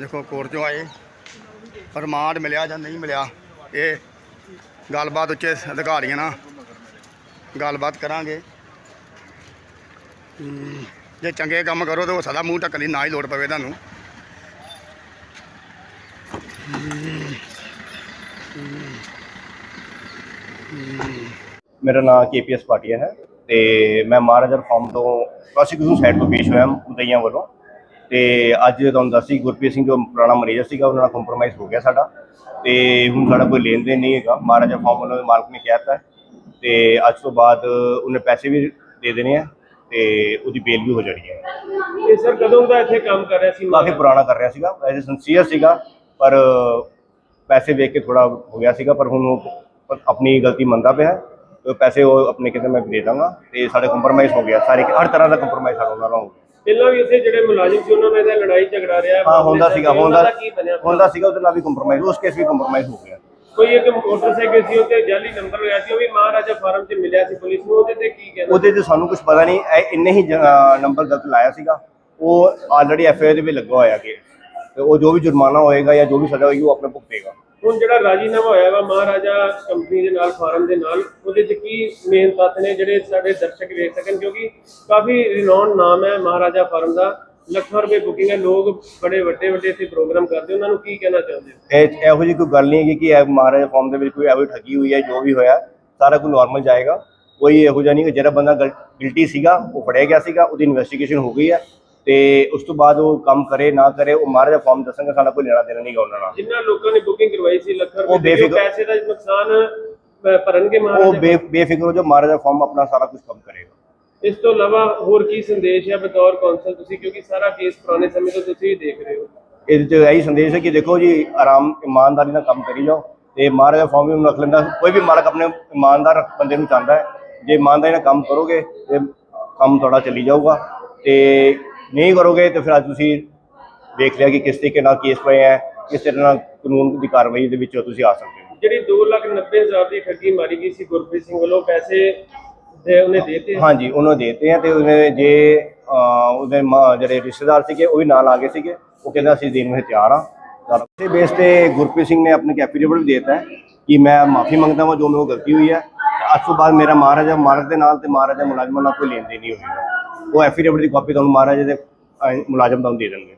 ਦੇਖੋ ਕੋਰਟ ਚੋਂ ਆਏ। ਰਿਮਾਂਡ ਮਿਲਿਆ ਜਾਂ ਨਹੀਂ ਮਿਲਿਆ, ਇਹ ਗੱਲਬਾਤ ਉੱਚੇ ਅਧਿਕਾਰੀਆਂ ਨਾਲ ਗੱਲਬਾਤ ਕਰਾਂਗੇ। ਜੇ ਚੰਗੇ ਕੰਮ ਕਰੋ ਤਾਂ ਹੋ ਸਕਦਾ ਮੂੰਹ ਢੱਕਣ ਦੀ ਨਾ ਹੀ ਲੋੜ ਪਵੇ ਤੁਹਾਨੂੰ। ਮੇਰਾ ਨਾਮ ਕੇਪੀਐਸ ਪਾਟੀਆ ਹੈ ਤੇ ਮੈਂ ਮਹਾਰਾਜਾ ਫਾਰਮ ਤੋਂ ਪ੍ਰੋਸੀਕਿਊਸ਼ਨ ਸਾਈਡ ਤੋਂ ਪੇਸ਼ ਹੋਇਆ, ਮੁਦਈਆਂ ਵੱਲੋਂ। ਤੇ ਅੱਜ ਤੁਹਾਨੂੰ ਦੱਸੀ ਗੁਰਪ੍ਰੀਤ ਸਿੰਘ ਜੋ ਪੁਰਾਣਾ ਮਰੀਜ਼ ਸੀਗਾ ਉਹਨਾਂ ਨਾਲ ਕੰਪਰੋਮਾਈਜ਼ ਹੋ ਗਿਆ ਸਾਡਾ। ਤੇ ਹੁਣ ਸਾਡਾ ਕੋਈ ਲੈਣ ਦੇਣ ਨਹੀਂ ਹੈਗਾ। ਮਹਾਰਾਜਾ ਫਾਰਮ ਵੱਲੋਂ ਮਾਲਕ ਨੇ ਕਿਹਾ ਤਾ ਅੱਜ ਤੋਂ ਬਾਅਦ ਉਹਨੇ ਪੈਸੇ ਵੀ ਦੇ ਦੇਣੇ ਆ ਤੇ ਉਹਦੀ ਬੇਲ ਵੀ ਹੋ ਜਾਣੀ ਹੈ। ਇਹ ਸਰ ਕਦੋਂ ਦਾ ਇੱਥੇ ਕੰਮ ਕਰ ਰਿਹਾ ਸੀ? ਕਾਫੀ ਪੁਰਾਣਾ ਕਰ ਰਿਹਾ ਸੀਗਾ। ਐਜ਼ ਸਿੰਸੀਅਰ ਸੀਗਾ ਪਰ ਪੈਸੇ ਵੇਖ ਕੇ ਥੋੜਾ ਹੋ ਗਿਆ ਸੀਗਾ ਪਰ ਹੁਣ ਉਹ ਆਪਣੀ ਗਲਤੀ ਮੰਨਦਾ ਪਿਆ ਪੈਸੇ ਉਹ ਆਪਣੇ ਕਿਤੇ ਮੈਂ ਦੇ ਦਾਂਗਾ। ਤੇ ਸਾਡੇ ਕੰਪਰੋਮਾਈਜ਼ ਹੋ ਗਿਆ। ਸਾਰੇ ਹਰ ਤਰ੍ਹਾਂ ਦਾ ਕੰਪਰੋਮਾਈਜ਼ ਸਾਡਾ ਉਹਨਾਂ ਨਾਲ ਹੋ ਗਿਆ। ਪਹਿਲਾਂ ਵੀ ਉੱਥੇ ਜਿਹੜੇ ਮੁਲਾਜ਼ਮ ਸੀ ਉਹਨਾਂ ਨਾਲ ਇਹਦਾ ਲੜਾਈ ਝਗੜਾ ਰਿਹਾ। ਹਾਂ ਹੁੰਦਾ ਸੀਗਾ ਹੁੰਦਾ ਹੁੰਦਾ ਸੀਗਾ ਉਹਦੇ ਨਾਲ ਵੀ ਕੰਪਰੋਮਾਈਜ਼ ਉਸ ਕੇਸ ਵੀ ਕੰਪਰੋਮਾਈਜ਼ ਹੋ ਗਿਆ। ਕੋਈ ਇੱਕ ਮੋਟਰਸਾਈਕਲ ਸੀ ਉੱਤੇ ਜਾਲੀ ਨੰਬਰ ਹੋਇਆ ਸੀ ਉਹ ਵੀ ਮਹਾਰਾਜਾ ਫਾਰਮ 'ਚ ਮਿਲਿਆ ਸੀ ਪੁਲਿਸ ਨੂੰ ਉਹਦੇ ਤੇ ਕੀ ਕਹਿੰਦੇ ਉਹਦੇ 'ਚ ਸਾਨੂੰ ਕੁਝ ਪਤਾ ਨਹੀਂ ਇਹ ਇੰਨੇ ਹੀ ਨੰਬਰ ਗਲਤ ਲਾਇਆ ਸੀਗਾ। ਉਹ ਆਲਰੇਡੀ ਐਫ ਆਈ ਆਰ ਦੇ ਵੀ ਲੱਗਾ ਹੋਇਆ ਕਿ ਤੇ ਉਹ ਜੋ ਵੀ ਜੁਰਮਾਨਾ ਹੋਏਗਾ ਜਾਂ ਜੋ ਵੀ ਸਜ਼ਾ ਹੋਏਗੀ ਉਹ ਆਪਣੇ ਭੁਗਤੇਗਾ। ਹੁਣ ਜਿਹੜਾ ਰਾਜੀਨਾਮਾ ਹੋਇਆ ਵਾ ਮਹਾਰਾਜਾ ਕੰਪਨੀ ਦੇ ਨਾਲ, ਫਾਰਮ ਦੇ ਨਾਲ, ਉਹਦੇ 'ਚ ਕੀ ਮੇਨ ਤੱਤ ਨੇ ਜਿਹੜੇ ਸਾਡੇ ਦਰਸ਼ਕ ਵੇਖ ਸਕਣ? ਕਿਉਂਕਿ ਕਾਫੀ ਰਿਨੌਨ ਨਾਮ ਹੈ ਮਹਾਰਾਜਾ ਫਾਰਮ ਦਾ। ਲੱਖਾਂ ਰੁਪਏ ਬੁਕਿੰਗ ਹੈ, ਲੋਕ ਬੜੇ ਵੱਡੇ ਵੱਡੇ ਇੱਥੇ ਪ੍ਰੋਗਰਾਮ ਕਰਦੇ। ਉਹਨਾਂ ਨੂੰ ਕੀ ਕਹਿਣਾ ਚਾਹੁੰਦੇ ਹੋ? ਇਹੋ ਜਿਹੀ ਕੋਈ ਗੱਲ ਨਹੀਂ ਹੈਗੀ ਕਿ ਇਹ ਮਹਾਰਾਜਾ ਫਾਰਮ ਦੇ ਵਿੱਚ ਕੋਈ ਇਹੋ ਜਿਹੀ ਠੱਗੀ ਹੋਈ ਹੈ, ਜੋ ਵੀ ਹੋਇਆ, ਸਾਰਾ ਕੁਝ ਨਾਰਮਲ ਜਾਏਗਾ। ਕੋਈ ਇਹੋ ਜਿਹਾ ਨਹੀਂ ਕਿ ਜਿਹੜਾ ਬੰਦਾ ਗਿਲਟੀ ਸੀਗਾ, ਉਹ ਫੜਿਆ ਗਿਆ ਸੀਗਾ, ਉਹਦੀ ਇਨਵੈਸਟੀਗੇਸ਼ਨ ਹੋ ਗਈ ਹੈ। ਤੇ ਉਸ ਤੋਂ ਬਾਅਦ ਉਹ ਕੰਮ ਕਰੇ ਨਾ ਕਰੇ ਉਹ ਮਹਾਰਾਜਾ ਫਾਰਮ ਦੱਸਾਂਗਾ ਸਾਡਾ ਕੋਈ ਲੈਣਾ ਦੇਣਾ ਨਹੀਂਗਾ ਉਹਨਾਂ ਨਾਲ। ਜਿਨ੍ਹਾਂ ਲੋਕਾਂ ਨੇ ਬੁਕਿੰਗ ਕਰਵਾਈ ਸੀ ਲੱਖਾਂ ਉਹ ਰੁਪਏ ਦੀ, ਬੇਫਿਕਰ- ਪੈਸੇ ਦਾ ਨੁਕਸਾਨ ਭਰਨਗੇ ਉਹ ਮਹਾਰਾਜਾ ਬੇ ਬੇਫਿਕਰ ਹੋ ਜੋ ਮਹਾਰਾਜਾ ਫਾਰਮ ਆਪਣਾ ਸਾਰਾ ਕੁਝ ਕੰਮ ਕਰੇਗਾ। ਇਸ ਤੋਂ ਇਲਾਵਾ ਹੋਰ ਕੀ ਸੰਦੇਸ਼ ਹੈ ਬਤੌਰ ਕੌਂਸਲ ਤੁਸੀਂ? ਕਿਉਂਕਿ ਸਾਰਾ ਕੇਸ ਪੁਰਾਣੇ ਸਮੇਂ ਤੋਂ ਤੁਸੀਂ ਵੀ ਦੇਖ ਰਹੇ ਹੋ। ਇਹਦੇ ਚ ਇਹੀ ਸੰਦੇਸ਼ ਹੈ ਕਿ ਦੇਖੋ ਜੀ ਆਰਾਮ ਇਮਾਨਦਾਰੀ ਨਾਲ ਕੰਮ ਕਰੀ ਜਾਓ ਤੇ ਮਹਾਰਾਜਾ ਫਾਰਮ ਵੀ ਨੂੰ ਰੱਖ ਲੈਂਦਾ। ਕੋਈ ਵੀ ਮਾਲਕ ਆਪਣੇ ਇਮਾਨਦਾਰ ਬੰਦੇ ਨੂੰ ਚਾਹੁੰਦਾ ਹੈ ਜੇ ਇਮਾਨਦਾਰੀ ਨਾਲ ਕੰਮ ਕਰੋਗੇ ਤੇ ਕੰਮ ਤੁਹਾਡਾ ਚੱਲੀ ਜਾਊਗਾ ਤੇ ਨਹੀਂ ਕਰੋਗੇ ਤੇ ਫਿਰ ਅੱਜ ਤੁਸੀਂ ਦੇਖ ਲਿਆ ਕਿ ਕਿਸ ਤਰੀਕੇ ਨਾਲ ਕੇਸ ਪਏ ਹੈ ਕਿਸ ਤਰ੍ਹਾਂ ਨਾਲ ਕਾਨੂੰਨ ਦੀ ਕਾਰਵਾਈ ਦੇ ਵਿੱਚ ਤੁਸੀਂ ਆ ਸਕਦੇ ਹੋ। ਜਿਹੜੀ 290000 ਦੀ ਠੱਗੀ ਮਾਰੀ ਗਈ ਸੀ ਗੁਰਪ੍ਰੀਤ ਸਿੰਘ ਵੱਲੋਂ ਪੈਸੇ ਦੇ ਉਹਨੇ ਦੇਤੇ? ਹਾਂਜੀ ਉਹਨੂੰ ਦੇਤੇ ਆ ਤੇ ਉਹਨੇ ਜੇ ਉਹਦੇ ਜਿਹੜੇ ਰਿਸ਼ਤੇਦਾਰ ਸੀਗੇ ਉਹ ਵੀ ਨਾਲ ਆ ਗਏ ਸੀਗੇ। ਉਹ ਕਹਿੰਦਾ ਅਸੀਂ ਦੇਣ ਨੂੰ ਤਿਆਰ ਆ। ਇਸੇ ਬੇਸ ਤੇ ਗੁਰਪ੍ਰੀਤ ਸਿੰਘ ਨੇ ਆਪਣੇ ਐਫੀਡੇਵਿਟ ਵੀ ਦੇਤਾ ਕਿ ਮੈਂ ਮਾਫੀ ਮੰਗਦਾ ਹਾਂ ਜੋ ਮੇਰੇ ਕੋਲ ਗਲਤੀ ਹੋਈ ਹੈ। ਤੇ ਅੱਜ ਤੋਂ ਬਾਅਦ ਮੇਰਾ ਮਹਾਰਾਜਾ ਮਾਲਕ ਦੇ ਨਾਲ ਤੇ ਮਹਾਰਾਜਾ ਮੁਲਾਜ਼ਮਾਂ ਨਾਲ ਕੋਈ ਲੈਣ ਦੇਣ ਨਹੀਂ ਹੋਵੇਗਾ। ਉਹ ਐਫੀਡੇਵਿਟ ਦੀ ਕਾਪੀ ਤੁਹਾਨੂੰ ਮਹਾਰਾਜਾ ਦੇ ਅਹ, ਮੁਲਾਜ਼ਮ ਤੁਹਾਨੂੰ ਦੇ ਦੇਣਗੇ।